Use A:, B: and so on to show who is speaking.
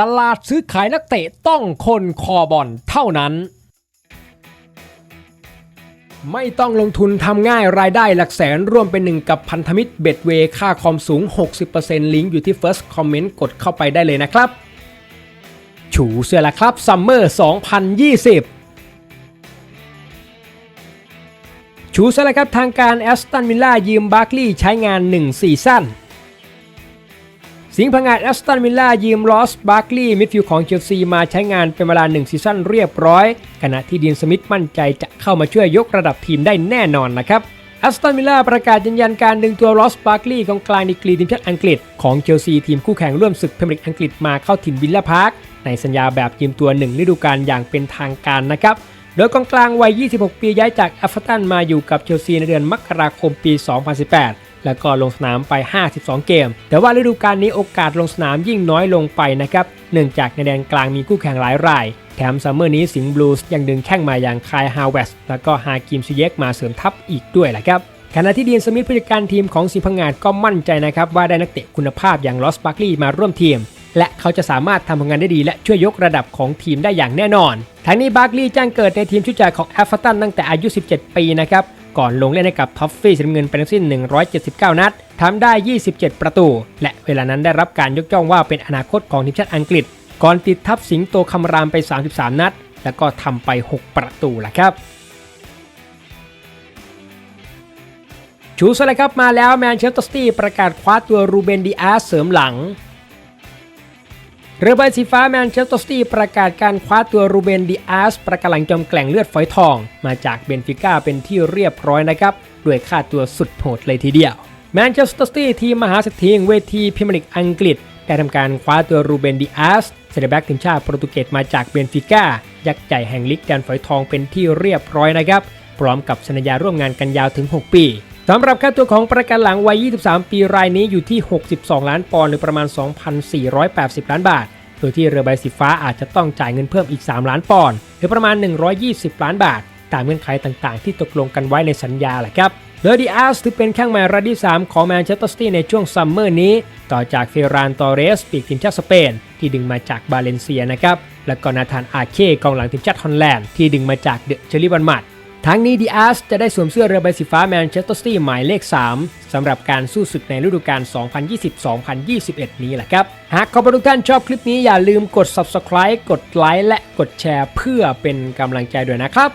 A: ตลาดซื้อขายนักเตะต้องคนคอบอลเท่านั้น ไม่ต้องลงทุนทำง่ายรายได้หลักแสนร่วมเป็นหนึ่งกับพันธมิตรเบ็ดเวค่าคอมสูง 60%ลิงก์อยู่ที่ First Comment กดเข้าไปได้เลยนะครับฉูเสื้อละครับซัมเมอร์ 2020ชูเสื้อละครับทางการแอสตันวิลล่ายืมบาร์คลีย์ใช้งาน 1 ซีซั่น สิงห์พังงาดแอสตันวิลล่ายืมลอสบาร์คลีย์มิดฟิลด์ของเชลซีมาใช้งานเป็นเวลา1ซีซั่นเรียบร้อย ขณะที่ดีนสมิธมั่นใจจะเข้ามาช่วยยกระดับทีมได้แน่นอนนะครับแอสตันวิลล่าประกาศยืนยันการดึงตัวลอสบาร์คลีย์ของกลางดีกรีทีมชาติอังกฤษของเชลซีทีมคู่แข่งร่วมศึกพรีเมียร์ลีกอังกฤษมาเข้าถิ่นวิลล่าพาร์คในสัญญาแบบยืมตัวหนึ่งฤดูกาลอย่างเป็นทางการนะครับโดยกองกลางวัย 26 ปีย้ายจากแอฟเวอร์ตันมาอยู่กับเชลซีในเดือนมกราคมปี 2018 แล้วก็ลงสนามไป 52 เกม แต่ว่าฤดูกาลนี้โอกาสลงสนามยิ่งน้อยลงไปนะครับ เนื่องจากในแดนกลางมีคู่แข่งหลายราย แถมซัมเมอร์นี้สิงห์บลูส์ยังดึงแข้งมาอย่างคายฮาวเวสแล้วก็ฮากิมซิเยกมาเสริมทัพอีกด้วยแหละครับขณะที่ดีนสมิธผู้จัดการทีมของสิงห์พังงาดก็มั่นใจนะครับว่าได้นักเตะคุณภาพอย่างลอสบาร์คลีย์มาร่วมทีม และเขาจะสามารถทำผลงานได้ดี และช่วยยกระดับของทีมได้อย่างแน่นอนทั้งนี้บาร์คลีย์จ้างเกิดในทีมชุดใหญ่ของแอฟเวอร์ตันตั้งแต่อายุ 17 ปีนะครับ ก่อนลงเล่นให้กับท็อฟฟี่สีน้ำเงินไปทั้งสิ้น 179 นัดทำได้ 27 ประตู และเวลานั้นได้รับการยกย่องว่าเป็นอนาคตของทีมชาติอังกฤษ ก่อนติดทับสิงโตคำรามไป 33 นัด แล้วก็ทำไป 6 ประตูแหละครับชูสเลยครับมาแล้วแมนเชสเตอร์ซิตี้ประกาศคว้าตัวรูเบนดีอาร์เสริมหลัง เรือใบสีฟ้าแมนเชสเตอร์ซิตี้ประกาศการคว้าตัวรูเบนดีอาร์สประกาศหลังจอมแกล่งเลือดฝอยทอง มาจากเบนฟิก้าเป็นที่เรียบร้อยนะครับด้วยค่าตัวสุดโหดเลยทีเดียวแมนเชสเตอร์ซิตี้ทีมมหาเศรษฐีเวทีพรีเมียร์ลีกอังกฤษ ได้ทำการคว้าตัวรูเบนดีอาร์สเซนเตอร์แบ็กทีมชาติโปรตุเกสมาจากเบนฟิก้ายักษ์ใหญ่แห่งลีกแดนฝอยทองเป็นที่เรียบร้อยนะครับพร้อมกับสัญญาร่วมงานกันยาวถึง 6 ปี สำหรับค่าตัวของประกันหลังวัย 23 ปีรายนี้อยู่ที่ 62 ล้านปอนด์หรือประมาณ 2,480 ล้านบาท โดยที่เรือใบสีฟ้าอาจจะต้องจ่ายเงินเพิ่มอีก 3 ล้านปอนด์หรือประมาณ 120 ล้านบาท ตามเงื่อนไขต่างๆ ที่ตกลงกันไว้ในสัญญาแหละครับโดยดีอาร์สถือเป็นแข้งหม่รายที่ 3 ของแมนเชสเตอร์ซิตี้ในช่วงซัมเมอร์นี้ ต่อจากเฟรานตอเรสปีกทีมชาติสเปน ที่ดึงมาจากบาเลนเซียนะครับ และก็นาธานอาเคกองหลังทีมชาติฮอลแลนด์ที่ดึงมาจากเดอะเชอรี่บันมัด ทั้งนี้ดีอาร์สจะได้สวมเสื้อเรือใบสีฟ้าแมนเชสเตอร์ซิตี้หมายเลข 3 สำหรับการสู้ศึกในฤดูกาล 2020-2021 นี้แหละครับ หากขอบคุณทุกท่านชอบคลิปนี้อย่าลืมกด subscribe กดไลค์และกดแชร์เพื่อเป็นกำลังใจด้วยนะครับ